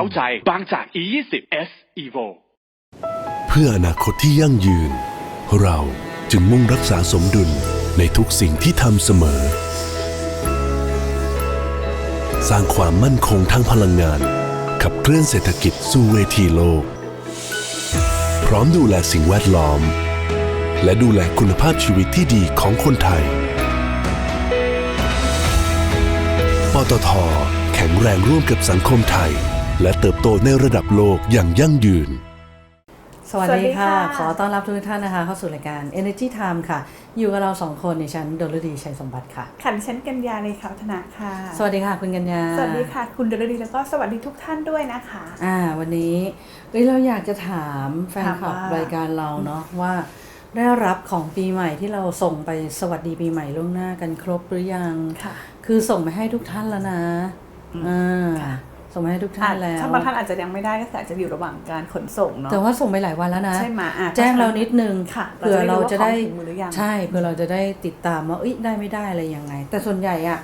ร้าใจบางจาก E20 S Evo เพื่ออนาคตที่ยั่งยืน เราจึงมุ่งรักษาสมดุลในทุกสิ่งที่ทำเสมอ สร้างความมั่นคงทางพลังงาน ขับเคลื่อนเศรษฐกิจสู่เวทีโลก พร้อมดูแลสิ่งแวดล้อม และดูแลคุณภาพชีวิตที่ดีของคนไทย ปตทแข็งแรงร่วมกับสังคมไทย และเติบโตในระดับโลกอย่างยั่งยืนสวัสดีค่ะสวัสดีค่ะ ขอต้อนรับทุกท่านนะคะ เข้าสู่รายการ Energy Time ค่ะ อยู่กับเราสองคนในชั้นดลดีชัยสมบัติค่ะ ขันชั้นกัญญาเลยค่ะวัฒนาค่ะ สวัสดีค่ะ คุณกัญญา สวัสดีค่ะ คุณเดลดีแล้วก็สวัสดีทุกท่านด้วยนะคะ อ่า วันนี้เอ้ยเราอยากจะถามแฟนคลับถามว่ารรายการเราเนาะว่าได้รับของปีใหม่ที่เราส่งไปสวัสดีปีใหม่ล่วงหน้ากันครบหรือยัง ค่ะ คือส่งไปให้ทุกท่านแล้วนะ อ่าค่ะ ส่งไปให้ทุกท่านแล้วถ้าบางท่านอาจจะยังไม่ได้ก็อาจจะอยู่ระหว่างการขนส่งเนาะแต่ว่าส่งไปหลายวันแล้วนะ ใช่ไหมอะแจ้งเรานิดนึงค่ะเผื่อเราจะได้เราจะได้รู้ว่าของถึงมือหรือยังใช่เผื่อเราจะได้ติดตามว่าเอ้ยได้ไม่ได้อะไรยังไง แต่ส่วนใหญ่อะ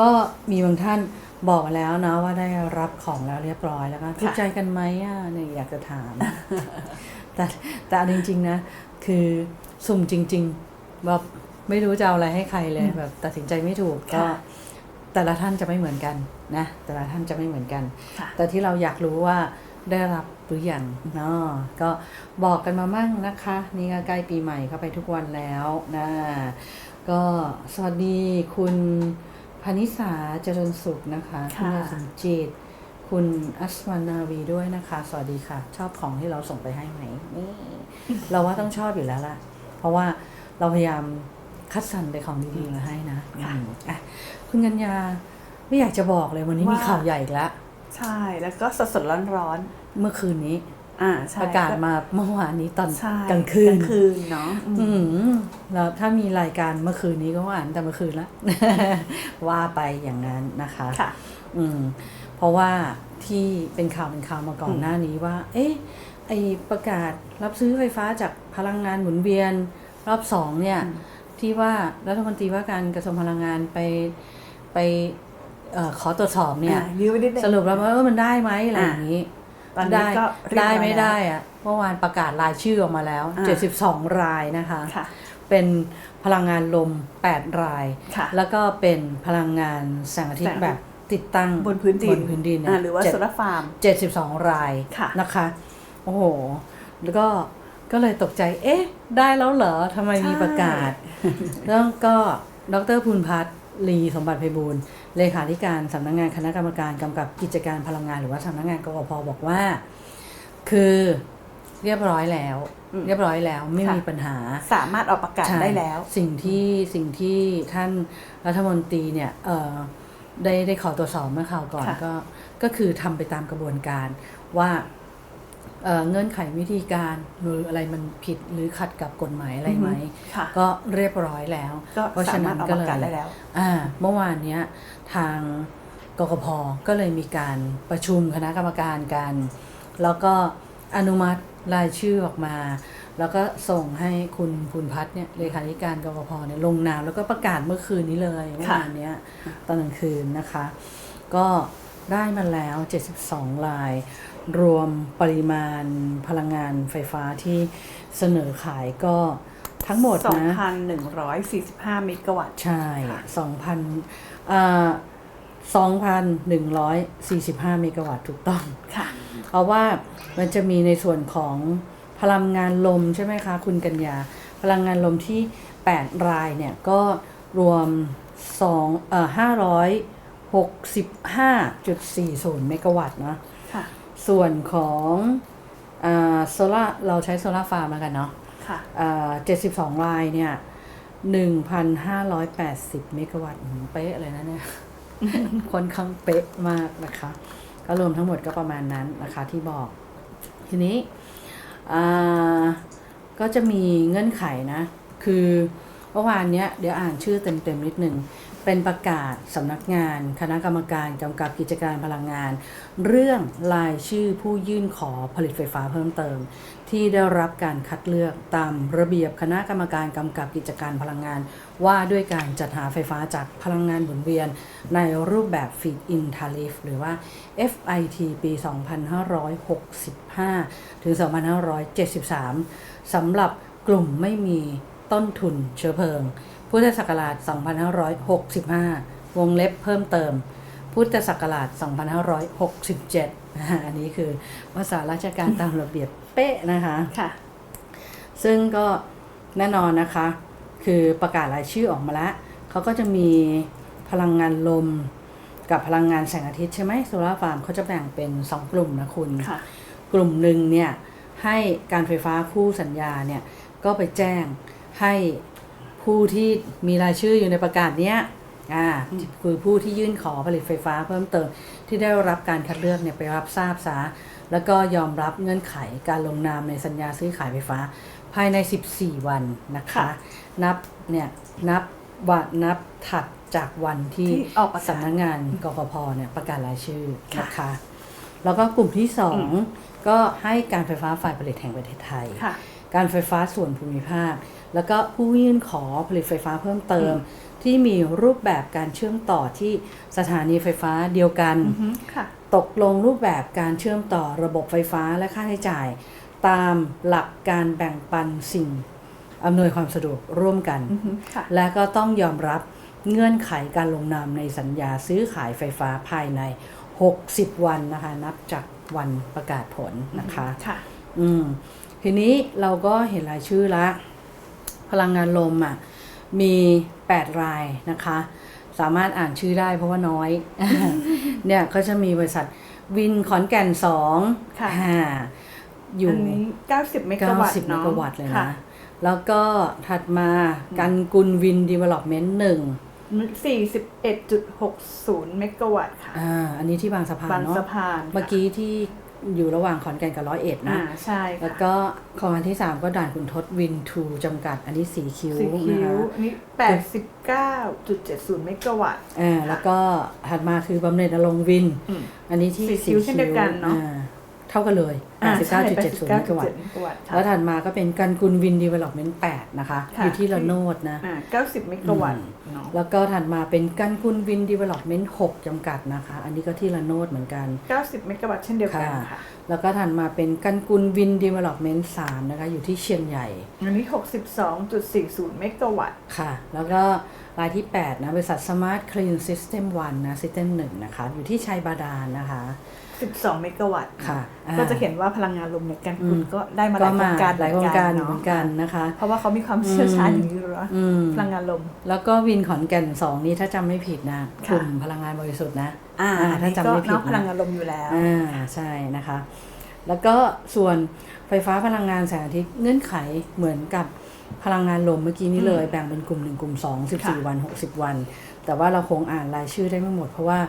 ก็มีบางท่านบอกมาแล้วนะว่าได้รับของแล้วเรียบร้อยแล้วก็ถูกใจกันไหมอะเนี่ยอยากจะถาม แต่แต่เอาจริง ๆนะ คือสุ่มจริงๆแบบไม่รู้จะเอาอะไรให้ใครเลยแบบตัดสินใจไม่ถูกก็ค่ะ แต่ละท่านจะไม่เหมือนกันนะแต่ละท่านจะไม่เหมือนกันค่ะแต่ที่เราอยากรู้ว่าได้รับหรือยังเนาะก็บอกกันมามั่งนะคะ นี่ก็ใกล้ปีใหม่เข้าไปทุกวันแล้วนะก็สวัสดีคุณพนิสาเจริญสุขนะคะคุณค่ะยาสมจิต คุณอัศวรรณนาวีด้วยนะคะ สวัสดีค่ะ ชอบของที่เราส่งไปให้ไหมนี่เราว่าต้องชอบอยู่แล้วล่ะ เพราะว่าเราพยายามคัดสรรแต่ของดีๆมาให้นะค่ะอืมอะ คุณกัญญาไม่อยากจะบอกเลยวันนี้มีว่าข่าวใหญ่อีกแล้วใช่แล้วก็สดสดร้อนร้อนเมื่อคืนนี้ๆอ่าใช่ประกาศมาเมื่อวานนี้ตอนใช่กลางคืนกลางคืนเนาะอืมอืมแล้วถ้ามีรายการเมื่อคืนนี้ก็อ่านแต่เมื่อคืนละว่าไปอย่างนั้นนะคะค่ะ อืม เพราะว่าที่เป็นข่าวเป็นข่าวมาก่อนหน้านี้ว่า เอ๊ะไอประกาศรับซื้อไฟฟ้าจากพลังงานหมุนเวียนรอบสองเนี่ย ที่ว่ารัฐมนตรีว่าการกระทรวงพลังงานไปไปเออขอตรวจสอบเนี่ยอ่ายื้อไว้นิดนึงสรุปแล้วว่าเออมันได้ไหมอะไรอย่างนี้ตอนนี้ได้ก็เรียบร้ได้อยไม่แล้วได้อะเมื่อวานประกาศรายชื่อออกมาแล้วอ่า72 รายนะคะค่ะเป็นพลังงานลม 8 รายค่ะแล้วก็เป็นพลังงานแสงอาทิตแสย์งแบบติดตั้งบนพื้นดินบนพื้นดินเนี่อ่ายหรือว่าเจ็ดโซลาร์ฟาร์ม 72 รายค่ะนะคะ โอ้โห แล้วก็ ก็เลยตกใจ เอ๊ะ ได้แล้วเหรอทำไมมีประกาศ แล้วก็ดรภูนพัฒน์ลีสมบัติไพบูลย์เลขาธิการสำนักงานคณะกรรมการกำกับกิจการพลังงานหรือว่าสำนักงานกกพบอกว่า คือเรียบร้อยแล้วอืมเรียบร้อยแล้วไม่ค่ะมีปัญหาสามารถออกประกาศใช่ได้แล้ว สิ่งที่สิ่งที่ท่านรัฐมนตรีเนี่ยเอ่อได้ได้ขอตรวจสอบเมื่อคราวก่อนค่ะก็ก็คือทำไปตามกระบวนการว่า เอ่อเงื่อนไขวิธีการหรืออะไรมันผิดหรือขัดกับกฎหมายอะไรไหมค่ะก็เรียบร้อยแล้วก็เพราะฉะนั้นสามารถออกก็ปเลระกาศได้ยแล้วอ่าเมื่อวานเนี้ยทางกกพก็เลยมีการประชุมคณะกรรมการกัน แล้วก็อนุมัติรายชื่อออกมา แล้วก็ส่งให้คุณภูนพัฒน์เนี่ยเลขาธิการกกพเนี่ยลงนามแล้วก็ประกาศเมื่อคืนนี้เลยเมื่อวานเนี้ยตอนกลางคืนนะคะ ก็ได้มาแล้ว 72ลาย รวมปริมาณพลังงานไฟฟ้าที่เสนอขายก็ทั้งหมดนะ 2,145 เมกะวัตต์ ใช่ค่ะสองพันอ่าสองพันหนึ่งร้อยสี่สิบห้าเมกะวัตต์ถูกต้อง ค่ะ เพราะว่ามันจะมีในส่วนของพลังงานลมใช่ไหมคะ คุณกัญญา พลังงานลมที่ 8 รายเนี่ย ก็รวม2เอ่อ565.40 เมกะวัตต์นะ ค่ะ ส่วนของโซล่าเราใช้โซล่าฟาร์มแล้วกันเนาะค่ะเจ็ดสิบสองรายเนี่ยหนึ่งพันห้าร้อยแปดสิบเมกะวัตต์อืมเป๊ะเลยนะเนี่ยค่อนข้างเป๊ะมากนะคะ ก็รวมทั้งหมดก็ประมาณนั้นนะคะที่บอก ทีนี้อ่าก็จะมีเงื่อนไขนะ คือเมื่อวานเนี้ยเดี๋ยวอ่านชื่อเต็มๆนิดหนึ่ง เป็นประกาศสำนักงาน คณะกรรมการกำกับกิจการพลังงาน เรื่องรายชื่อผู้ยื่นขอผลิตไฟฟ้าเพิ่มเติม ที่ได้รับการคัดเลือกตามระเบียบคณะกรรมการกำกับกิจการพลังงาน ว่าด้วยการจัดหาไฟฟ้าจากพลังงานหมุนเวียน ในรูปแบบ Feed in Tariff หรือว่า FIT ปี 2565 ถึง 2573สำหรับกลุ่มไม่มีต้นทุนเชื้อเพลิง พุทธศักราช 2565 วงเล็บเพิ่มเติม พุทธศักราช 2567อ่าอันนี้คือภาษาราชการตามระเบียบเป๊ะนะคะค่ะ ซึ่งก็แน่นอนนะคะ คือประกาศรายชื่อออกมาแล้วเขาก็จะมีพลังงานลมกับพลังงานแสงอาทิตย์ใช่ไหมโซลาร์ฟาร์มเขาจะแบ่งเป็น 2 กลุ่มนะคุณค่ะกลุ่มหนึ่งเนี่ยให้การไฟฟ้าคู่สัญญาเนี่ยก็ไปแจ้งให้ ผู้ที่มีรายชื่ออยู่ในประกาศเนี้ยอ่าคือผู้ที่ยื่นขอผลิตไฟฟ้าเพิ่มเติมที่ได้รับการคัดเลือกเนี่ยไปรับทราบซะแล้วก็ยอมรับเงื่อนไขการลงนามในสัญญาซื้อขายไฟฟ้า ภายใน 14 วันนะคะค่ะนับเนี่ยนับวันนับถัดจากวันที่ที่ออกประกาศสำนักงานกกพเนี่ยประกาศรายชื่อค่ะนะคะ แล้วก็กลุ่มที่สองก็ให้การไฟฟ้าฝ่ายผลิตแห่งประเทศไทยค่ะ การไฟฟ้าส่วนภูมิภาค แล้วก็ผู้ยื่นขอผลิตไฟฟ้าเพิ่มเติม ที่มีรูปแบบการเชื่อมต่อที่สถานีไฟฟ้าเดียวกันอือฮึค่ะตกลงรูปแบบการเชื่อมต่อระบบไฟฟ้าและค่าใช้จ่าย ตามหลักการแบ่งปันสิ่งอำนวยความสะดวกร่วมกันอือฮึค่ะและก็ต้องยอมรับเงื่อนไขการลงนามในสัญญาซื้อขายไฟฟ้าภายใน 60 วันนะคะ นับจากวันประกาศผลนะคะ ค่ะ อืม ทีนี้เราก็เห็นรายชื่อละ พลังงานลมอะมี 8 รายนะคะ สามารถอ่านชื่อได้เพราะว่าน้อย เนี่ยก็จะมีบริษัทวินขอนแก่นสองค่ะอ่าอยู่อันนี้90เมกะวัตต์90เมเนาะกะวัตต์เลยค่นะ แล้วก็ถัดมากันกุลวินดีเวล็อปเมนต์หนึ่ง41.60เมกะวัตต์ค่ะอ่าอันนี้ที่บางสะพานบางเนาะสะพานค่ะเมื่อกี้ที่ อยู่ระหว่างขอนแก่นกับร้อยเอ็ดอ่านะใช่แล้วค่ะก็ของอันที่ 3 ก็ด่านขุนทศวินทูจำกัด อันนี้สีคิ้วสีคิ้นะวคะอันนี้89.70เมกะวัตต์อ่าแล้วก็ถัดมาคือบำเหน็จนรงค์วินอืมอันนี้ที่สีคิ้วเช่นเดียวกันเนอะอ่เท่ากันเลยอ่าใช่89.70เมกะวัตต์เมกะวัตต์ค่ะแล้วถัดมาก็เป็นกันกุลวินดีเวล็อปเมนต์8นะคะค่ะอยู่ที่ละโนดนะอ่า90เมกะวัตต์เนาะแล้วก็ถัดมาเป็นกันกุลวินดีเวล็อปเมนต์6จำกัดนะคะ อันนี้ก็ที่ละโนดเหมือนกัน 90เมกะวัตต์เช่นเดียวกันค่ะค่ะแล้วก็ถัดมาเป็นกันกุลวินดีเวล็อปเมนต์3นะคะ อยู่ที่เชียงใหญ่ อันนี้ 62.40เมกะวัตต์ค่ะ แล้วก็ รายที่ 8 นะ บริษัท Smart Clean System 1 นะ System 1 นะคะ อยู่ที่ชัยบาดาลนะคะ 12 เมกะวัตต์ค่ะอ่าก็จะเห็นว่าพลังงานลมเนี่ยกันอืมคุณก็ได้มาหก็ลายโครมางการหลายโครงการเนาะเหมือนกันนะคะ เพราะว่าเขามีความเชี่ยวชาญอย่างนี้อยู่แล้วอืมพลังงานลม แล้วก็วินขอนแก่น 2 นี้ถ้าจำไม่ผิดนะกค่ะลุ่มพลังงานบริสุทธิ์นะอ่าอ่าถ้าจำไม่ผิดเนาะพลังนะงานลมอยู่แล้วอ่าใช่นะคะ แล้วก็ส่วนไฟฟ้าพลังงานแสงอาทิตย์เงื่อนไขเหมือนกับ พลังงานลมเมื่อกี้นี้เลยแบ่งเป็นกลุ่ม 1 กลุ่ม2ค่ะ14 วัน 60 วัน แต่ว่าเราคงอ่านรายชื่อได้ไม่หมด เพราะว่า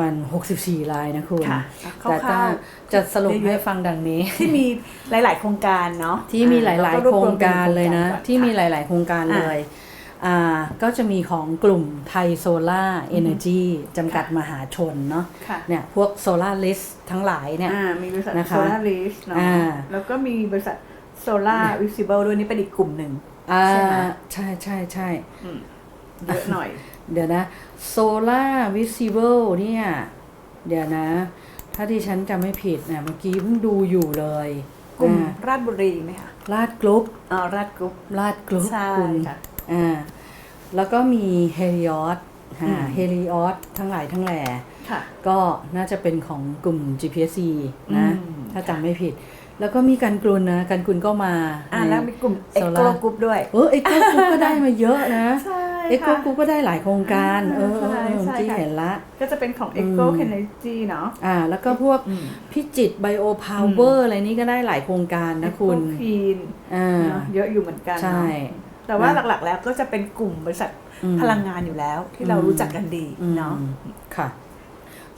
มัน 64 รายนะคุณค่ะแต่ถ้าคร่าวจะสรุปเยอะๆให้ฟังดังนี้ๆที่มีหลาย ๆ โครงการเนาะที่มีหลาย ๆ โครงการเลยนะ ที่มีหลายลายๆโครงการอ่าเลยอ่าก็จะมีของกลุ่มไทยโซล่าเอเนจีจำกัดมหาชนเนาะๆค่ะเนี่ยพวกโซล่าลิสทั้งหลายเนี่ยอ่ามีบริษัทนะคะโซลาริสเนาะอ่าแล้วก็มีบริษัท โซลาวิสิเบิลด้วยนี่เป็นอีกกลุ่มหนึ่งอ่าใช่ไหมใช่ใช่ใช่อืมเยอะหน่อย เดี๋ยวนะ Solar Visible เนี่ย เดี๋ยวนะ ถ้าที่ฉันจำไม่ผิดเนี่ยเมื่อกี้เพิ่งดูอยู่เลยกลุ่มอ่าราชบุรีไหมคะลาดกรุ๊ปอ๋อราชกรุ๊ปลาดกรุ๊ปใช่คุณค่ะอ่าแล้วก็มีเฮลิออสอืมเฮลิออสทั้งหลายทั้งแหล่ค่ะก็น่าจะเป็นของกลุ่ม GPSC นะอืมถ้าจำไม่ผิด แล้วก็มีกันกรุนนะกันกรุนก็มาอ่าในแล้วมีกลุ่มเอ็กโก Solar กรุ๊ปด้วยเออไอ้กรุ๊ปก็ได้มาเยอะนะใช่เอ็กโกค่ะกูก็ได้หลายโครงการ เออเออใช่เออใช่ที่ค่ะเห็นละ ก็จะเป็นของอืม Eco Energy เนาะอ่า แล้วก็พวกอืมพิจิตไบโอพาวเวอร์อะไรนี่ก็ได้หลายโครงการนะคุณ Eco Clean อ่าเนอะเยอะอยู่เหมือนกันใช่เนาะแต่ว่านะหลักๆแล้วก็จะเป็นกลุ่มบริษัทอืมพลังงานอยู่แล้วที่เราอืมรู้จักกันดีอืมเนาะค่ะ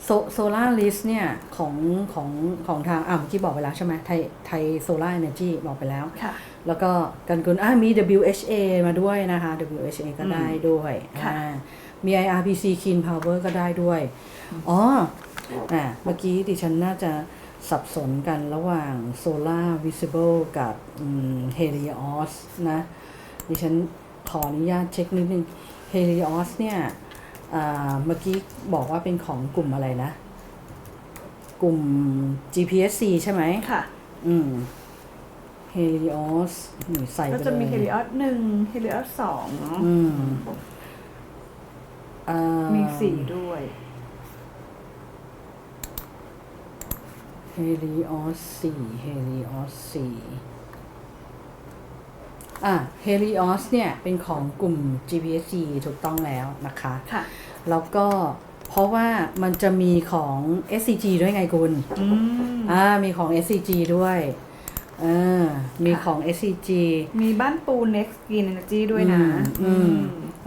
โซโซลาร์ลิสเนี่ยของของของทางอ่าเมื่อกี้บอกไปแล้วใช่ไหมไทยไทยโซลาร์เอเนจีบอกไปแล้ว ค่ะ แล้วก็กันกุลอ่ามี WHA มาด้วยนะคะ WHA ก็ได้ด้วยค่ะ อ่ามี IRPC Clean Power ก็ได้ด้วย อ๋ออ่าเมื่อกี้ดิฉันน่าจะสับสนกันระหว่าง Solar Visible กับอืม Helios นะ ดิฉันขออนุญาตเช็คนิดนึง Helios เนี่ยอ่า เมื่อกี้บอกว่าเป็นของกลุ่มอะไรนะ กลุ่ม GPSC ใช่ไหมค่ะ อืม Helios หนูใส่ไปก็เลยจะมี Helios หนึ่ง Helios สองเนาะอืมอ่ามีสี่ด้วย Helios สี่ Helios สี่ อะ Helios เนี่ยเป็นของกลุ่ม GPSC ถูกต้องแล้วนะคะค่ะแล้วก็เพราะว่ามันจะมีของ SCG ด้วยไงคุณอืมอ่ามีของ SCG ด้วยอ่ามีค่ะของ SCG มีบ้านปู Next Green Energy ด้วยนะ อืม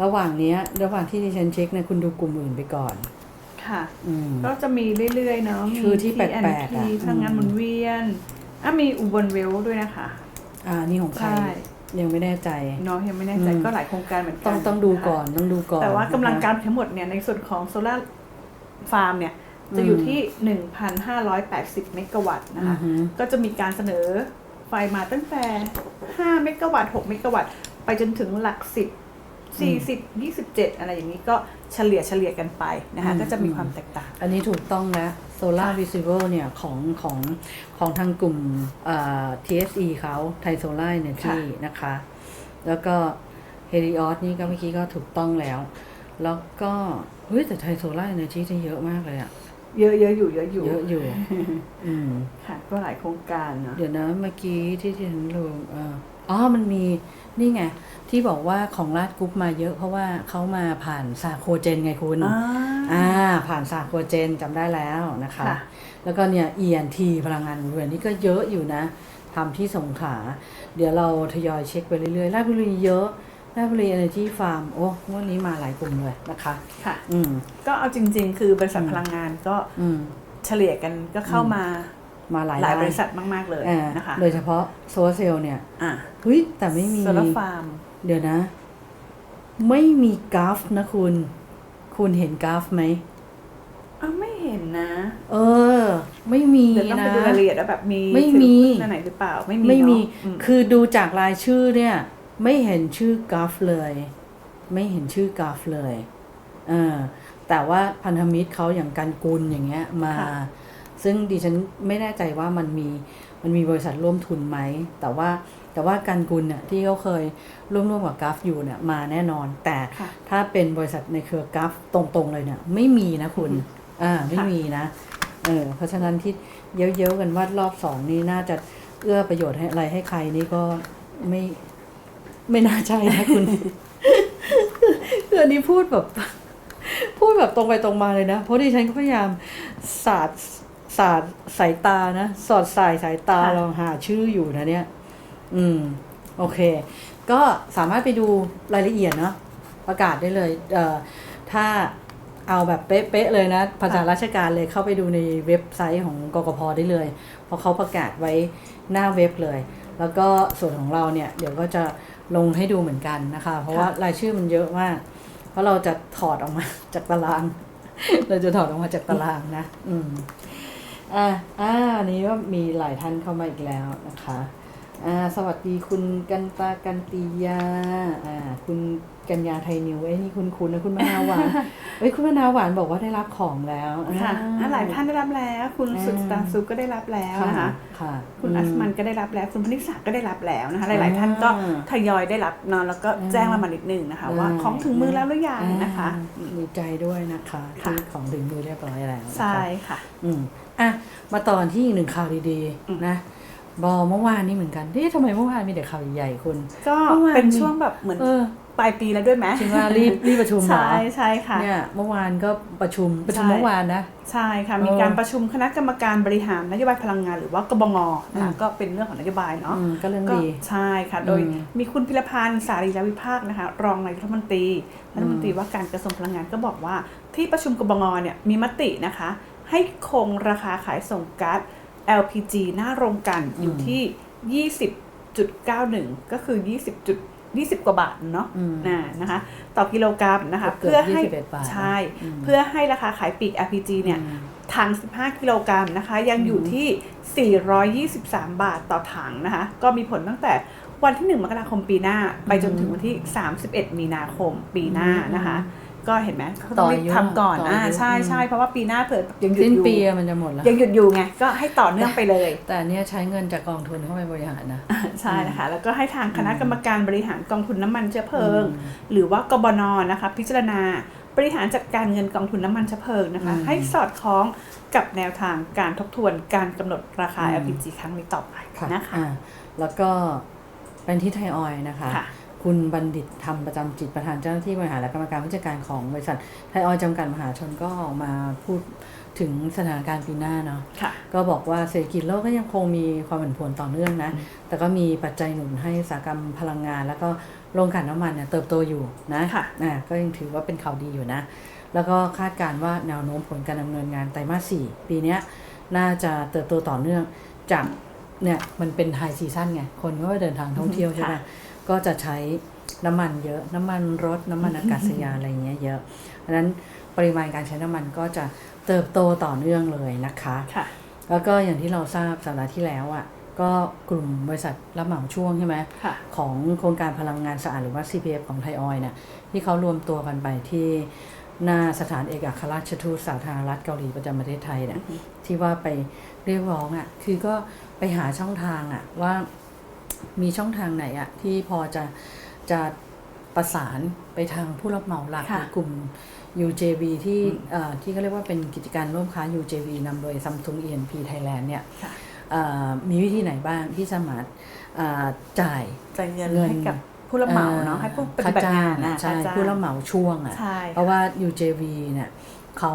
ระหว่างเนี้ย ระหว่างที่ดิฉันเช็คเนี่ยคุณดูกลุ่มอื่นไปก่อน ค่ะอืมก็จะมีเรื่อยๆเนาะ มีชื่อที่แปลกๆ TNT อะพลังงานหมุนเวียน อะมีอุบลเวลด้วยนะคะ อ่า นี่ของใครใช่ ยังไม่แน่ใจเนาะยังไม่แน่ใจอืมก็หลายโครงการเหมือนกัต้องต้องดูก่อนต้องดูก่อน แต่ว่ากำลังนะคะการทั้งหมดเนี่ยในส่วนของโซลาร์ฟาร์มเนี่ยจะอยู่ที่ 1,580 เมกะวัตต์นะคะอือฮึก็จะมีการเสนอไฟมาตั้งแต่ 5 เมกะวัตต์ 6 เมกะวัตต์ ไปจนถึงหลัก 10 40 27 อะไรอย่างนี้ก็เฉลี่ยเฉลี่ยกันไปนะคะอืมก็จะมีความแตกต่าง อันนี้ถูกต้องแล้ว Solar ค่ะ Visible เนี่ยของของของทางกลุ่มเอ่อ TSE เขาไทย Solar Energy นะคะ แล้วก็ Helios นี่ก็เมื่อกี้ก็ถูกต้องแล้ว แล้วก็เฮ้ยแต่ไทย Solar Energy จะเยอะมากเลยอะเยอะเยอะอยู่เยอะอยู่เยอะอยู่ อืมค่ะก็หลายโครงการเนาะเดี๋ยวนะเมื่อกี้ที่ฉันลงเอ่ออ๋อมันมีนี่ไงที่บอกว่าของราดกรุ๊ปมาเยอะเพราะว่าเขามาผ่านซาโคเจนไงคุณ อ่าอ่าผ่านซาโคเจนจำได้แล้วนะคะ ค่ะ แล้วก็เนี่ย ENT พลังงานหมุนเวียนนี่ก็เยอะอยู่นะทำที่สงขลาเดี๋ยวเราทยอยเช็คไปเรื่อยๆราชบุรีเยอะราชบุรี Energy Farm โอ้วันนี้มาหลายกลุ่มเลยนะคะ ค่ะ อืม ก็เอาจริง ๆ คือบริษัทพลังงานก็อืม เฉลี่ยกันก็เข้ามามาหลายหลายนบริษัทมากๆเลยอ่านะคะโดยเฉพาะโซลาร์เซลล์เนี่ยอะเฮ้ยแต่ไม่มี โซลาร์ฟาร์ม เดี๋ยวนะ ไม่มีกราฟนะคุณ คุณเห็นกราฟไหมอ้าวไม่เห็นนะ เออ ไม่มีเดี๋ยวต้องนะไปดูรายละเอียดว่าแบบมีไม่มีถือหุ้นอันไหนหรือเปล่า ไม่มีไม่มีเนอะอืมคือดูจากรายชื่อเนี่ย ไม่เห็นชื่อกราฟเลย ไม่เห็นชื่อกราฟเลยเออแต่ว่าพันธมิตรเขาอย่างกันกุลอย่างเงี้ยมาซึ่งดิฉันไม่แน่ใจว่ามันมีมันมีบริษัทร่วมทุนไหม แต่ว่า แต่ว่ากันกุลเนี่ยที่เขาเคยร่วมร่วมกับกราฟอยู่เนี่ยมาแน่นอน แต่ค่ะถ้าเป็นบริษัทในเครือกราฟตรงๆเลยเนี่ยไม่มีนะคุณอ่าไม่มีนะเออเพราะฉะนั้นที่เย้ยวๆกันว่ารอบสองนี้น่าจะเอื้อประโยชน์ให้อะไรให้ใครนี่ก็ไม่ไม่น่าใช่นะคุณคืออันนี้พูดแบบพูดแบบตรงไปตรงมาเลยนะ เพราะดิฉันก็พยายามสาดสาดสายตานะ สอดสายสายตาค่ะลองหาชื่ออยู่นะเนี่ย อืม โอเค ก็สามารถไปดูรายละเอียดเนาะประกาศได้เลยเอ่อถ้าเอาแบบเป๊ะๆเลยนะภาษาราชการเลยเข้าไปดูในเว็บไซต์ของกกพได้เลย เพราะเขาประกาศไว้หน้าเว็บเลย แล้วก็ส่วนของเราเนี่ย เดี๋ยวก็จะลงให้ดูเหมือนกันนะคะ เพราะว่ารายชื่อมันเยอะมาก เพราะเราจะถอดออกมาจากตาราง เราจะถอดออกมาจากตารางนะ อืมอ่าอ่าอันนี้ก็มีหลายท่านเข้ามาอีกแล้วนะคะ อ่าสวัสดีคุณกันตากันติยาอ่าคุณกัญญาไทยนิวเอ้ยนี่คุณคุณนะคุณมะนาวหวานเอ้ยคุณมะนาวหวานบอกว่าได้รับของแล้วค่ะอ่อะหลายท่านได้รับแล้ว คุณอ่าสุดสตาร์ซุปก็ได้รับแล้วค่ะนะคะค่ะคุณมอัสมันก็ได้รับแล้ว คุณพนิษาก็ได้รับแล้วนะคะ หลาย ๆ ท่านก็อ่าทยอยได้รับเนอะแล้วก็แจ้งเรามานิดนึงนะคะ ว่าอ่าของถึงมือแล้วหรือยังนะคะอ่าดีใจด้วยนะคะค่ะที่ของถึงมือเรียบร้อยแล้วนะคะใช่ค่ะ อืมอะมาตอนที่อีกหนึ่งข่าวดีอืมๆนะ บอเมื่อวานนี้เหมือนกันเอ๊ะทำไมเมื่อวานมีแต่ข่าวใหญ่ๆคุณก็เมื่อวานเป็นช่วงแบบเหมือนเออปลายปีแล้วด้วยไหมจริงว่ารีบรีบประชุมเหรอใช่ใช่ค่ะเนี่ยเมื่อวานก็ประชุมประชุมใช่เมื่อวานนะใช่ค่ะเออมีการประชุมคณะกรรมการบริหารนโยบายพลังงานหรือว่ากบงนะอืคะมก็เป็นเรื่องของนโยบายเนาะอืมก็เรื่องก็ดีใช่ค่ะ โดยอืมมีคุณพิรพันธ์สารีรวิภาคนะคะ รองนายกรัฐมนตรีรัฐมนตรีว่าการกระทรวงพลังงานก็บอกว่าที่ประชุมกบงเนี่ยมีมตินะคะ ให้คงราคาขายส่งก๊าซ LPG หน้าโรงกลันอยู่ที่ 20.91 ก็คือ 20 จุด20 กว่าบาทเนาะอืมนะนะคะ ต่อกิโลกรัมนะคะเกือบเพื่อให้21บาทนะใช่อืมเพื่อให้ราคาขายปลีก LPG เนี่ยอืมถัง 15 กิโลกรัมนะคะ ยังอยู่ที่ 423 บาทต่อถังนะคะ ก็มีผลตั้งแต่วันที่ 1 มกราคมปีหน้า ไปจนถึงวันที่ 31 มีนาคมปีหน้านะคะ ก็เห็นไหมเขาต้องรีบทำก่อนต่ออายุอ่าใช่ใช่เพราะว่าปีหน้าเผื่อยังหยุดสิ้นอยู่ปีมันจะหมดแล้ว ยังหยุดอยู่ไงก็ให้ต่อเนื่องไปเลย แต่อันเนี้ยใช้เงินจากกองทุนเข้าไปบริหารนะ ใช่นะคะแล้วก็ให้ทางคณะกรรมการบริหารกองทุนน้ำมันเชื้อเพลิงอืมหรือว่ากบนนะคะ พิจารณาบริหารจัดการเงินกองทุนน้ำมันเชื้อเพลิงนะคะ อืมให้สอดคล้องกับแนวทางการทบทวนการกำหนดราคา อืม LPG ครั้งนี้ต่อไปนะคะ อ่าแล้วก็เป็นที่ไทยออยล์นะคะ ค่ะ คุณบัณฑิตธรรมประจำจิตประธานเจ้าหน้าที่บริหารและกรรมการผู้จัดการของบริษัทไทยออยล์จำกัดมหาชนก็ออกมาพูดถึงสถานการณ์ปีหน้าเนาะค่ะก็บอกว่าเศรษฐกิจโลกก็ยังคงมีความผันผวนต่อเนื่องนะ แต่ก็มีปัจจัยหนุนให้อุตสาหกรรมพลังงาน แล้วก็โรงกลั่นน้ำมันเนี่ยเติบโตอยู่นะค่ะอ่าก็ยังถือว่าเป็นข่าวดีอยู่นะ แล้วก็คาดการณ์ว่าแนวโน้มผลการดำเนินงานไตรมาส4ปีเนี้ยน่าจะเติบโตต่อเนื่องจากเนี่ยมันเป็นไฮซีซั่นไง คนก็ไปเดินทางท่องเที่ยวใช่ไหมค่ะ ก็จะใช้น้ำมันเยอะ น้ำมันรถ น้ำมันอากาศยานอะไรเงี้ยเยอะเพราะฉะนั้นปริมาณการใช้น้ำมันก็จะเติบโตต่อเนื่องเลยนะคะค่ะแล้วก็อย่างที่เราทราบสัปดาห์ที่แล้วอะก็กลุ่มบริษัทรับเหมาช่วงใช่ไหมค่ะของโครงการพลังงานสะอาดหรือว่า CPF ของไทยออยล์เนี่ยที่เขารวมตัวกันไปที่หน้าสถานเอกอัครราชทูตสาธารณรัฐเกาหลีประจำประเทศไทยเนี่ยที่ว่าไปเรียกร้องอะคือก็ไปหาช่องทางอะว่า มีช่องทางไหนอะที่พอจะจะประสานไปทางผู้รับเหมาหลักค่ะหรือกลุ่ม UJV ที่เอ่อที่เขาเรียกว่าเป็นกิจการร่วมค้า UJV นำโดย Samsung ENP Thailand เนี่ยค่ะ เอ่อมีวิธีไหนบ้างที่สามารถเอ่อจ่าย จ่ายเงินเงิน ให้กับผู้รับเหมาเนาะให้ผู้ปฏิบัติงานค่นะจ้ใช่ค่าจ้างผู้รับเหมาช่วงอะ ใช่ เพราะว่า UJV เนี่ยเขา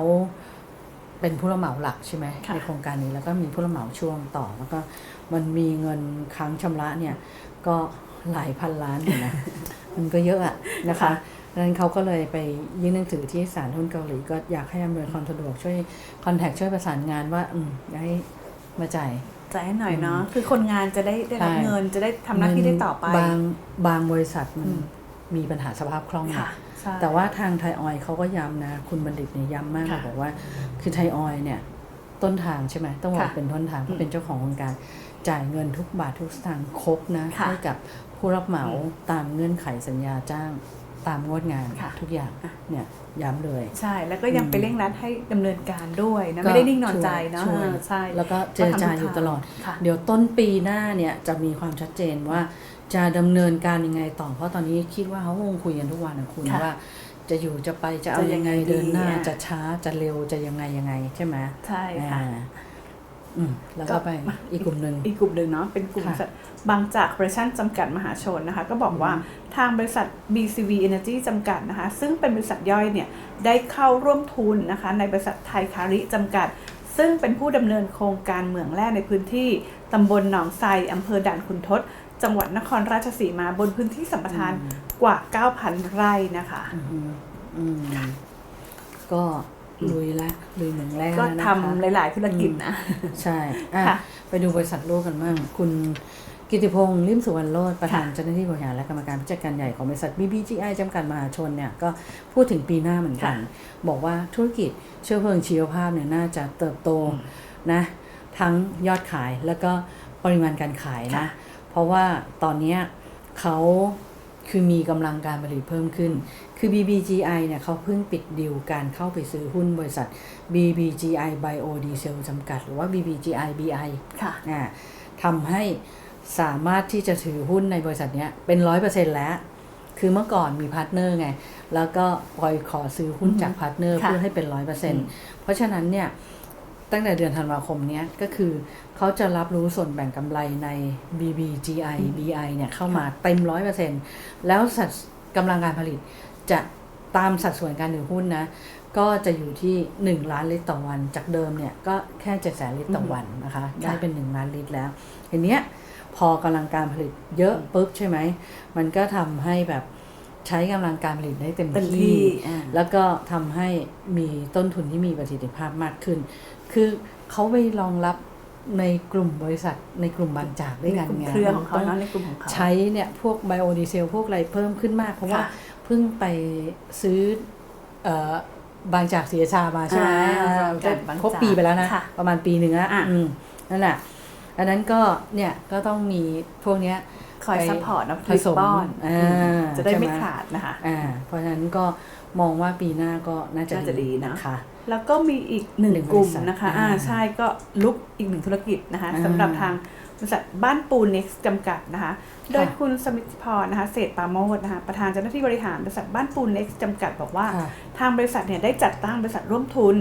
เป็นผู้รับเหมาหลักใช่ไหมค่ะ ในโครงการนี้แล้วก็มีผู้รับเหมาช่วงต่อ แล้วก็ มันมีเงินค้างชำระเนี่ยก็หลายพันล้านอยู่นะ มันก็เยอะอะนะคะดังนั้นเขาก็เลยไปยื่นหนังสือที่ศาลหุ้นเกาหลีก็อยากให้อำนวยความสะดวกช่วยคอนแทคช่วยประสานงานว่า อืมอยากให้มาจ่ายจ่ายให้หน่อยเนาะคือคนงานจะได้ได้รับใช่เงินจะได้ทำหน้าที่ได้ต่อไป บางบางบริษัทมันอืมมีปัญหาสภาพคล่องค่ะอะใช่แต่ว่าทางไทยออยล์เขาก็ย้ำนะ คุณบัณฑิตเนี่ยย้ำมากเลยค่ะบอกว่า คือไทยออยล์เนี่ย ต้นทางใช่ไหมต้องบอกค่ะเป็นต้นทางเพราะเป็นเจ้าของโครงการ จ่ายเงินทุกบาททุกสตางค์ครบนะค่ะให้กับผู้รับเหมาอืมตามเงื่อนไขสัญญาจ้างตามงวดงานค่ะทุกอย่างอะเนี่ยย้ำเลย ใช่แล้วก็ยังไปเร่งรัดให้ดำเนินการด้วยนะก็ไม่ได้นิ่งนอนใจเนาะช่วยเออใช่แล้วก็เจรจาอยู่ตลอดค่ะเดี๋ยวต้นปีหน้าเนี่ยจะมีความชัดเจนว่าจะดำเนินการยังไงต่อ เพราะตอนนี้คิดว่าเขาคงคุยกันทุกวันนะคุณค่ะว่า จะอยู่จะไปจะเอาจะยัยังงไงไงดีเดินหน้าอะจะช้าจะเร็วจะยังไงยังไงใช่ไหมใช่ค่ะอ่าอืม แล้วก็ไปอีกกลุ่มหนึ่งอีกกลุ่มหนึ่งเนาะเป็นกลุ่มค่ะบริษัทบางจากบริษัทจำกัดมหาชนนะคะ ก็บอกว่าทางบริษัท BCV Energy จำกัดนะคะ ซึ่งเป็นบริษัทย่อยเนี่ยได้เข้าร่วมทุนนะคะ ในบริษัทไทยคาริจำกัด ซึ่งเป็นผู้ดำเนินโครงการเหมืองแร่ในพื้นที่ตำบลหนองไทรอำเภอด่านขุนทด จังหวัดนครราชสีมาบนพื้นที่สัมปทานกว่า 9,000 ไร่นะคะอืมอืมก็ ลุยละลุยเหมืองแรกก็แล้วนะคะทำหลายๆธุรกิจนะ ใช่อะค่ะไปดูบริษัทลูกกันบ้างคุณกิติพงศ์ลิมสุวรรณโรธประธานเจ้าหน้าที่บริหารและกรรมการผู้จัดการใหญ่ของบริษัท BBGI จำกัดมหาชนเนี่ยก็พูดถึงปีหน้าเหมือนกัน บอกว่าธุรกิจเชื้อเพลิงชีวภาพเนี่ยน่าจะเติบโตนะทั้งยอดขายแล้วก็ปริมาณการขายนะค่ะเพราะว่าตอนเนี้ยเขาคือมีกำลังการผลิตเพิ่มขึ้น คือ BBGI เนี่ยเขาเพิ่งปิดดีลการเข้าไปซื้อหุ้นบริษัท BBGI Biodiesel จำกัด หรือว่า BBGI BI ค่ะอ่าทำให้สามารถที่จะถือหุ้นในบริษัทเนี้ยเป็นร้อยเปอร์เซ็นแล้ว คือเมื่อก่อนมีพาร์ทเนอร์ไง แล้วก็ปล่อยขอซื้อหุ้นจากพาร์ทเนอร์ค่ะเพื่อให้เป็นร้อยเปอร์เซ็นต์เพราะฉะนั้นเนี่ยตั้งแต่เดือนธันวาคมเนี้ยก็คือเขาจะรับรู้ส่วนแบ่งกำไรใน BBGI BI เนี่ยเข้ามาเต็มร้อยเปอร์เซ็นแล้วสัดกำลังการผลิต จะตามสัดส่วนการถือหุ้นนะ ก็จะอยู่ที่ 1 ล้านลิตรต่อวัน จากเดิมเนี่ยก็แค่7แสนลิตรต่อวันนะคะ ได้เป็น 1 ล้านลิตรแล้วทีเนี้ยพอกำลังการผลิตเยอะปุ๊บใช่ไหม มันก็ทำให้แบบใช้กำลังการผลิตได้เต็มเต็มที่ที่อ่าแล้วก็ทำให้มีต้นทุนที่มีประสิทธิภาพมากขึ้น คือเขาไปรองรับในกลุ่มบริษัทในกลุ่มบางจากด้วยกันในกลุ่มไงเครือของเขาต้เนอะในกลุ่มของเขาใช้เนี่ยพวกไบโอดีเซลพวกอะไรเพิ่มขึ้นมาก เพราะว่าค่ะ เพิ่งไปซื้อเอ่อบางจากเสียชามาใช่ไหมอ่าอ่าบางจากบางจากครบปีไปแล้วนะค่ะประมาณปีหนึ่งละอะอืมนั่นแหละอันนั้นก็เนี่ยก็ต้องมีพวกเนี้ยคอยไปซัพพอร์ตนะผสมป้อนอ่าจะได้ไม่ใช่ไหมขาดนะคะอ่าเพราะฉะนั้นก็มองว่าปีหน้าก็น่าจะน่าจะดีนะนะคะแล้วก็มีอีกหนึ่งหนึ่งกลุ่มบริษัทนะคะอ่าอ่าใช่ก็ลุกอีกหนึ่งธุรกิจนะคะอ่าสำหรับทาง บริษัทบ้านปูน Next จำกัดนะคะ โดยคุณสมิทธิพรนะคะเศรษฐ์ปราโมดนะคะประธานเจ้าหน้าที่บริหารบริษัทบ้านปูน Next จำกัดบอกว่าค่ะทางบริษัทเนี่ยได้จัดตั้งบริษัทร่วมทุน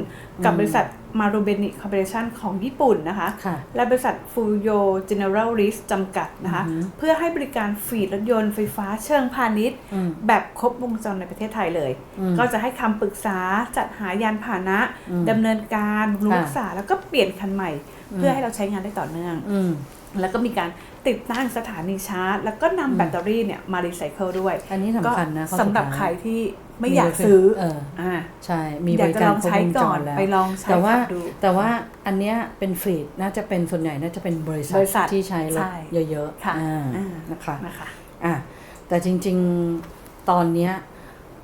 กับอืมบริษัทมารูเบนิคอร์ปอเรชันของญี่ปุ่นนะคะค่ะและบริษัทฟูโยเจเนอเรลริสจำกัดนะคะอือหือเพื่อให้บริการฟีดรถยนต์ไฟฟ้าเชิงพาณิชย์อืมแบบครบวงจรในประเทศไทยเลยอืมก็จะให้คำปรึกษาจัดหายานพาหนะอืมดำเนินการบำรุงค่ะรักษาแล้วก็เปลี่ยนคันใหม่ เพื่อให้เราใช้งานได้ต่อเนื่องอืม แล้วก็มีการติดตั้งสถานีชาร์จ แล้วก็นำแบตเตอรี่เนี่ยมารีไซเคิลด้วย อันนี้สำคัญนะก็ข้อสำหรับสุดท้ายใครที่ไม่อยากซื้อเอออ่าใช่ มีอบยากริจะการลองใช้ครบวงจก่อนรแล้วไปลองใช้แต่ว่าขับดูแต่ว่าอันเนี้ยเป็นฟรีดน่าจะเป็นส่วนใหญ่น่าจะเป็นบริษัทบริษัทที่ใช้รถใช่เยอะๆค่ะอ่าอ่านะคะนะคะอะแต่จริงๆตอนเนี้ย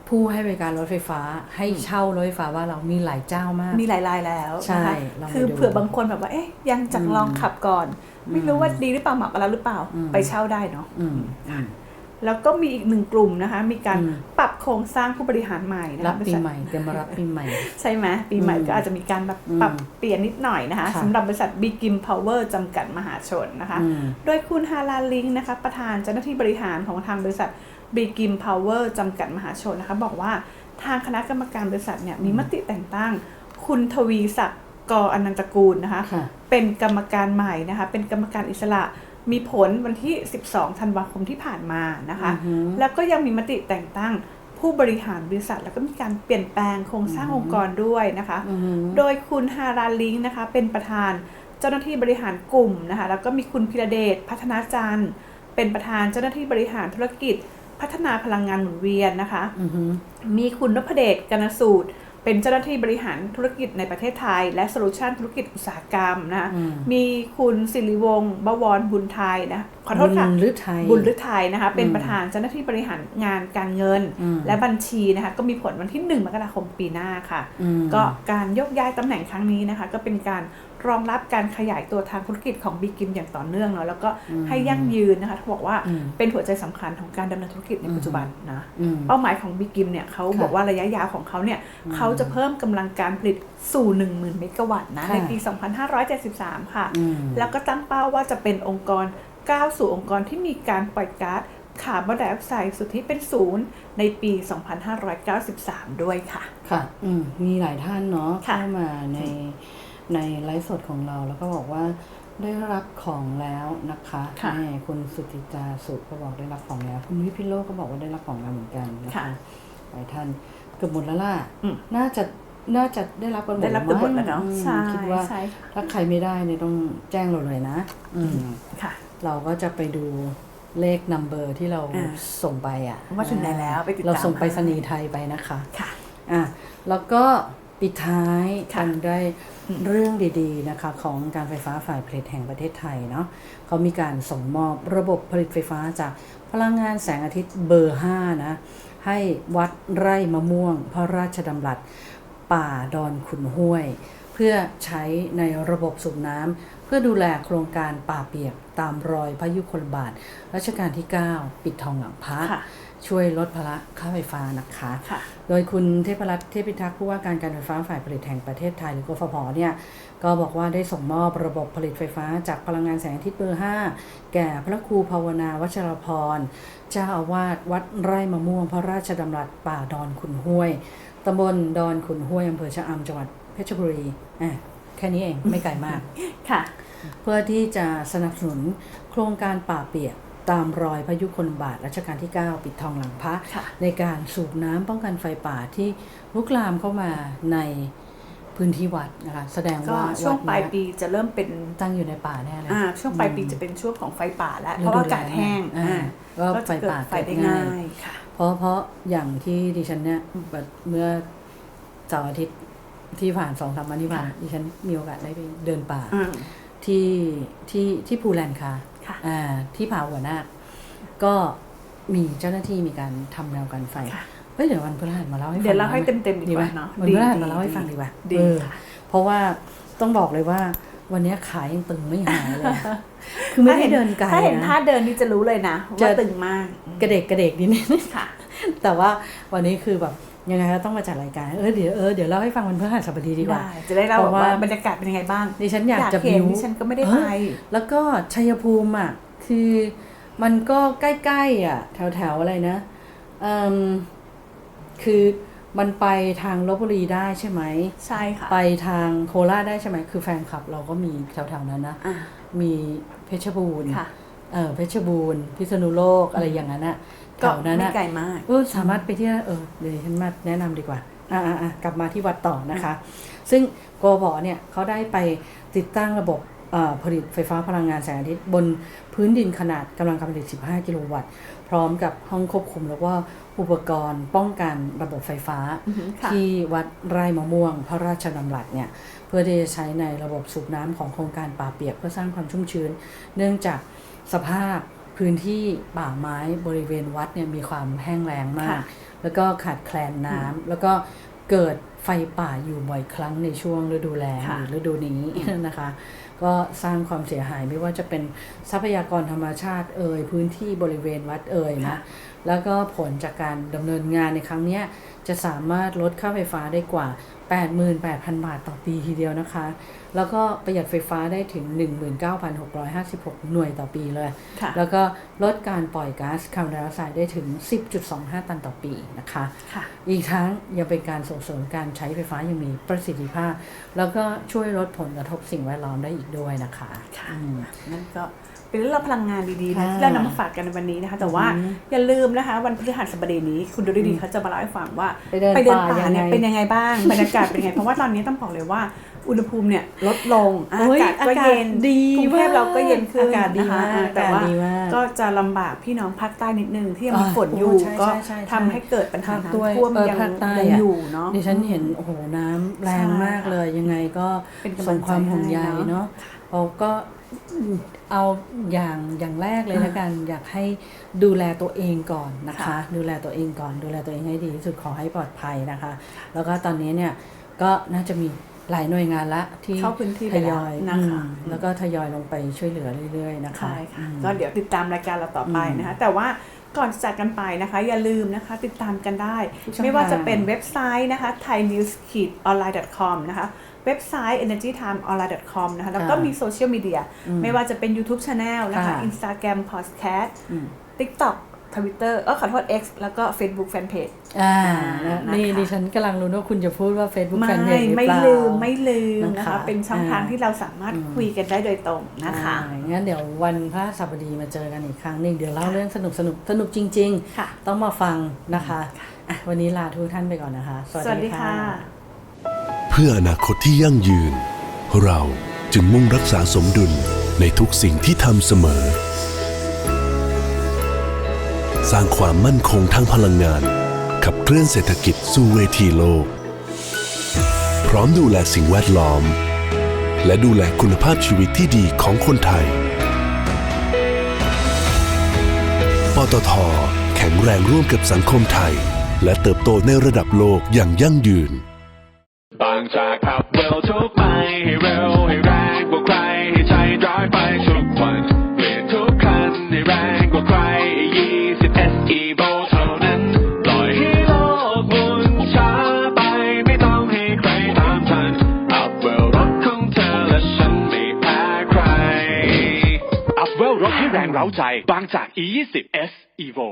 ผู้ให้บริการรถไฟฟ้าให้เช่ารถไฟฟ้าว่าเรามีหลายเจ้ามาก มีหลายรายแล้วใช่นะคะลองไปคือดู เผื่อบางคนแบบว่าเอ๊ะยังจักลองขับก่อน ไม่รู้ว่าดีหรือเปล่าเหมาะกับเราหรือเปล่าอืม ไปเช่าได้เนาะอืมอืม แล้วก็มีอีกหนึ่งกลุ่มนะคะ มีการอืม ปรับโครงสร้างผู้บริหารใหม่นะคะรับปีษัท ใหม่เตรียมมารับปีใหม่ ใช่ไหมปีใหม่อืมก็อาจจะมีการแบบอืมปรับเปลี่ยนนิดหน่อยนะคะค่ะ สำหรับบริษัท b ิกิมพาวเวอร์จำกัดมหาชนนะคะ อืม โดยคุณฮาลาลิงนะคะ ประธานเจ้าหน้าที่บริหารของทางบริษัท b ิกิมพาวเวอร์จำกัดมหาชนนะคะบอกว่าทางคณะกรรมการบริษัทเนี่ยมีมติแต่งตั้ง คุณทวีศักดิ์กออนันตกูลนะคะค่ะเป็นกรรมการใหม่นะคะเป็นกรรมการอิสระมีผลวันที่ 12 ธันวาคมที่ผ่านมานะคะอือหือแล้วก็ยังมีมติแต่งตั้งผู้บริหารบริษัท แล้วก็มีการเปลี่ยนแปลงโครงสร้างองค์กรด้วยนะคะอือหือโดยคุณฮาราลิงนะคะเป็นประธานเจ้าหน้าที่บริหารกลุ่มนะคะ แล้วก็มีคุณพิระเดชพัฒนาจันทร์ เป็นประธานเจ้าหน้าที่บริหารธุรกิจ พัฒนาพลังงานหมุนเวียนนะคะอือหือมีคุณนพเดชกนสูตร เป็นเจ้าหน้าที่บริหารธุรกิจในประเทศไทย และโซลูชันธุรกิจอุตสาหกรรมนะคะอืมมีคุณสิริวงศ์บวรบุญไทยนะขอโทษค่ะบุญฤทัยบุญฤทัยนะคะ เป็นอืมประธานเจ้าหน้าที่บริหารงานการเงินอืมและบัญชีนะคะ ก็มีผลวันที่ 1 มกราคมปีหน้าค่ะอืมก็การยกย้ายตำแหน่งครั้งนี้นะคะ ก็เป็นการ รองรับการขยายตัวทางธุรกิจของบีกิมอย่างต่อเนื่องเนาะแล้วก็ให้ยั่งยืนนะคะเขาบอกว่าอืมเป็นหัวใจสำคัญของการดำเนินธุรกิจในปัจจุบันนะอืมเป้าหมายของบีกิมเนี่ยเขาค่ะบอกว่าระยะยาวของเขาเนี่ยเขาจะเพิ่มกำลังการผลิตสู่ 10,000 เมกะวัตต์นะค่ะในปี 2573 ค่ะอืมแล้วก็ตั้งเป้าว่าจะเป็นองค์กรก้าวสู่องค์กรที่มีการปล่อยก๊าซคาร์บอนไดออกไซด์สุทธิเป็นศูนย์ในปี 2593 ด้วยค่ะ ค่ะ อืม มีหลายท่านเนาะค่ะเข้ามาใน ในไลฟ์สดของเราแล้วก็บอกว่าได้รับของแล้วนะคะค่ะแม่คุณสุติตาสุก็บอกได้รับของแล้ว คุณวิพิโลก็บอกว่าได้รับของแล้วเหมือนกันนะคะค่ะหลายท่านเกือบหมดแล้วล่ะอืม น่าจะน่าจะได้รับกันหมดได้รับกันหมดแล้วเนาะอืมใช่คิดว่า ใช่ค่ะถ้าใครไม่ได้เนี่ยต้องแจ้งเราเลยนะ อืม ค่ะ เราก็จะไปดูเลขนัมเบอร์ที่เราอ่าส่งไปอะว่าถึงไหนแล้วไปติดตาม เราส่งไปรษณีย์ไทยไปนะคะ ค่ะ อะแล้วก็ ปิดท้ายค่ะกันได้เรื่องดีๆนะคะของการไฟฟ้าฝ่ายผลิตแห่งประเทศไทยเนาะเขามีการส่งมอบระบบผลิตไฟฟ้าจากพลังงานแสงอาทิตย์เบอร์ 5 นะ ให้วัดไร่มะม่วง พระราชดำรัสป่าดอนขุนห้วย เพื่อใช้ในระบบสูบน้ำเพื่อดูแลโครงการป่าเปียกตามรอยพระยุคลบาทรัชกาลที่ 9 ปิดทองหลังพระค่ะ ช่วยลดภาระค่าไฟฟ้านะคะค่ะโดยคุณเทพรัตน์เทพิทักษ์ผู้ว่าการการไฟฟ้าฝ่ายผลิตแห่งประเทศไทยหรือกฟผเนี่ยก็บอกว่าได้ส่งมอบระบบผลิตไฟฟ้าจากพลังงานแสงอาทิตย์เบอร์ 5 แก่พระครูภาวนาวัชรพร เจ้าอาวาสวัดไร่มะม่วง พระราชดำรัสป่าดอนขุนห้วยตำบลดอนขุนห้วยอำเภอชะอำจังหวัดเพชรบุรีอะค่นี้เองไม่ไกลมากค่ะ เพื่อที่จะสนับสนุนโครงการป่าเปียก ตามรอยพระยุคลบาทรัชกาลที่ 9 ปิดทองหลังพระค่ะในการสูบน้ำป้องกันไฟป่าที่ลุกลามเข้ามาในพื้นที่วัดนะคะแสดงก็ว่าช่วงดปลายเนี้ปีจะเริ่มเป็นตั้งอยู่ในป่าแน่เลยอ่าช่วงปลายปีจะเป็นช่วงของไฟป่าแล้วฤดูเพราะว่าอากาศแห้งแล้งอ่าอ่าก็ก็ไฟจะเกิดป่าไฟเกิดได้ง่าง่ายยค่ะเพราะเพราะอย่างที่ดิฉันเนี่ยแบบเมื่อเสาร์อาทิตย์ที่ผ่านสองสามวันที่ผ่านค่ะดิฉันมีโอกาสได้ไปเดินป่าอืมที่ที่ที่ภูแลนคา ค่ะ อ่าที่ผาหัวนาคก็มีเจ้าหน้าที่มีการทำแนวกันไฟค่ะ เฮ้ยเดี๋ยววันพฤหัสมาเล่าให้ฟังเดี๋ยวเล่าให้นะเต็มๆดีกว่าไหเนาะวันดีพฤหัสดีมาเล่าให้ดีฟังดีกว่าดีเออค่ะ เพราะว่าต้องบอกเลยว่า วันนี้ขายังตึงไม่หายเลย คือไม่ได้เดินไกลถ้าเห็นนะท่าเดินนี่จะรู้เลยนะ จะ ว่าตึงมากกระเดกกระเดกนิดนึง ค่ะ แต่ว่าวันนี้คือแบบ ยังไงก็ต้องมาจัดรายการ เออเดี๋ยวเออเดี๋ยวเล่าให้ฟังวันพฤหัสบดีดีกว่าได้จะได้เล่าเพราะว่าว่าบรรยากาศเป็นยังไงบ้างดิฉันอยากจะเห็นบิ้วดิฉันก็ไม่ได้เอไปอแล้วก็ชัยภูมิอะคือมันก็ใกล้ๆอะ แถวๆอะไรนะเอืมคือมันไปทางลบบุรีได้ใช่ไหมใช่ค่ะ ไปทางโคราชได้ใช่ไหมคือแฟนคลับเราก็มีแถวๆนั้นนะอ่ามีเพชรบูรณ์ค่ะเออเพชรบูรณ์พิษณุโลกอะไรอย่างนั้นอะแถ ก็วนั้นไม่อะไกลมากเออสามารถไปที่นั่นเออเดี๋ยวฉันมาแนะนำดีกว่าอ่าอ่ากลับมาที่วัดต่อนะคะ ซึ่งกบเนี่ยเขาได้ไปติดตั้งระบบเอ่อผลิตไฟฟ้าพลังงานแสงอาทิตย์บนพื้นดินขนาดกำลังการผลิต 15 กิโลวัตต์ พร้อมกับห้องควบคุมแล้วก็อุปกรณ์ป้องกันระบบไฟฟ้าอือหือค่ะที่วัดไร่มะม่วง พระราชดำรัสเนี่ย เพื่อที่จะใช้ในระบบสูบน้ำของโครงการป่าเปียกเพื่อสร้างความชุ่มชื้น เนื่องจากสภาพ พื้นที่ป่าไม้บริเวณวัดเนี่ยมีความแห้งแล้งมากค่ะแล้วก็ขาดแคลนน้ำแล้วก็เกิดไฟป่าอยู่บ่อยครั้งในช่วงฤดูแล้งค่ะหรือฤดูนี้นะคะ ก็สร้างความเสียหายไม่ว่าจะเป็นทรัพยากรธรรมชาติเอ่ยพื้นที่บริเวณวัดเอ่ยนะค่ะแล้วก็ผลจากการดำเนินงานในครั้งเนี้ยจะสามารถลดค่าไฟฟ้าได้กว่า 88,000 บาทต่อปีทีเดียวนะคะ แล้วก็ประหยัดไฟฟ้าได้ถึง 19,656 หน่วยต่อปีเลยค่ะแล้วก็ลดการปล่อยก๊าซคาร์บอนไดออกไซด์ได้ถึง 10.25 ตันต่อปีนะคะค่ะอีกทั้งยังเป็นการส่งเสริมการใช้ไฟฟ้าอย่างมีประสิทธิภาพ แล้วก็ช่วยลดผลกระทบสิ่งแวดล้อมได้อีกด้วยนะคะค่ะอืมนั่นก็ เป็นเรื่องราวพลังงานดีๆนะค่ะที่เรานำมาฝากกันในวันนี้นะคะ แต่ว่าอือหืออย่าลืมนะคะ วันพฤหัสบดีนี้ คุณดูดีๆเขาจะมาเล่าให้ฟังว่าไปเดินป่าป่ายังไงเนี่ยเป็นยังไงบ้างบรรยากาศเป็นยังไงเพราะว่าตอนนี้ต้องบอกเลยว่าอุณหภูมิเนี่ยลดลงอาโอ้ยกาศก็เย็นอากาศดีกรุงเทพเราก็เย็นขึ้นอากาศดีนะคะมากอ่าแต่ว่าอากาศดีมากก็จะลำบากพี่น้องภาคใต้นิดนึงที่ยังมีอ่าฝนอยู่โอ้ใช่ก็ใช่ใช่ทำให้เกิดปัญหาภาคด้วยน้ำท่วมเออยังภาคใต้ยังอะอยู่เนาะดิฉันเห็นโอ้โหน้ำแรงมากเลยยังไงก็เป็นกำลัส่งงใจความห่วงใยให้เนอะเนาะเราก็ เอาอย่างอย่างแรกเลยละกันอยากให้ดูแลตัวเองก่อนนะคะค่ะดูแลตัวเองก่อน ดูแลตัวเองให้ดีที่สุดขอให้ปลอดภัยนะคะ แล้วก็ตอนนี้เนี่ยก็น่าจะมีหลายหน่วยงานละที่เข้าพื้นที่ทไปแล้วยอยนะคะอืมแล้วก็ทยอยลงไปช่วยเหลือเรื่อยๆนะคะใช่ค่ะอืมก็เดี๋ยวติดตามรายการเราต่อไปนะคะ แต่ว่าก่อนจะจากกันไปนะคะ อย่าลืมนะคะ ติดตามกันได้ช่องไม่ว่าทางจะเป็นเว็บไซต์นะคะ thainews-online.com นะคะ เว็บไซต์ energytimeonline.com นะคะแล้วก็ค่ะมีโซเชียลมีเดียอืมไม่ว่าจะเป็น YouTube Channel นะคะค่ะ Instagram Podcast อืม TikTok Twitter เออขอโทษ X แล้วก็ Facebook Fanpage อ่าอ่านี่นะคะดิฉันกำลังรู้นว่าคุณจะพูดว่า Facebook ไม่ Fan Page หรือไม่เปล่าลืม ไม่ลืมนะนะคะคะ เป็นช่องทางอ่าที่เราสามารถอืมคุยกันได้โดยตรงนะคะอ่างั้นเดี๋ยววันพระสัปดีมาเจอกันอีกครั้งหนึ่งเดี๋ยวเล่าเรื่องสนุกสนุกสนุกจริงค่ะๆต้องมาฟังนะคะอะวันนี้ลาทุกท่านไปก่อนนะคะ สวัสวัสดีค่ะ เพื่ออนาคตที่ยั่งยืน เราจึงมุ่งรักษาสมดุลในทุกสิ่งที่ทำเสมอ สร้างความมั่นคงทางพลังงาน ขับเคลื่อนเศรษฐกิจสู่เวทีโลก พร้อมดูแลสิ่งแวดล้อม และดูแลคุณภาพชีวิตที่ดีของคนไทย ปตท แข็งแรงร่วมกับสังคมไทย และเติบโตในระดับโลกอย่างยั่งยืน บางจากขับเร็วทุกไปให้เร็วให้แรงกว่าใครให้ใจร้ายไปทุกวันเปลี่ยนทุกคันให้แรงกว่าใคร20 SE v o เท่านั้นปล่อยให้โลกหมุนช้าไปไม่ต้องให้ใครตามทันอัพเวลรถของเธอและฉันไม่แพ้ใครอัพเวลรถให้แรงเร้าใจบางจาก E20 S Evo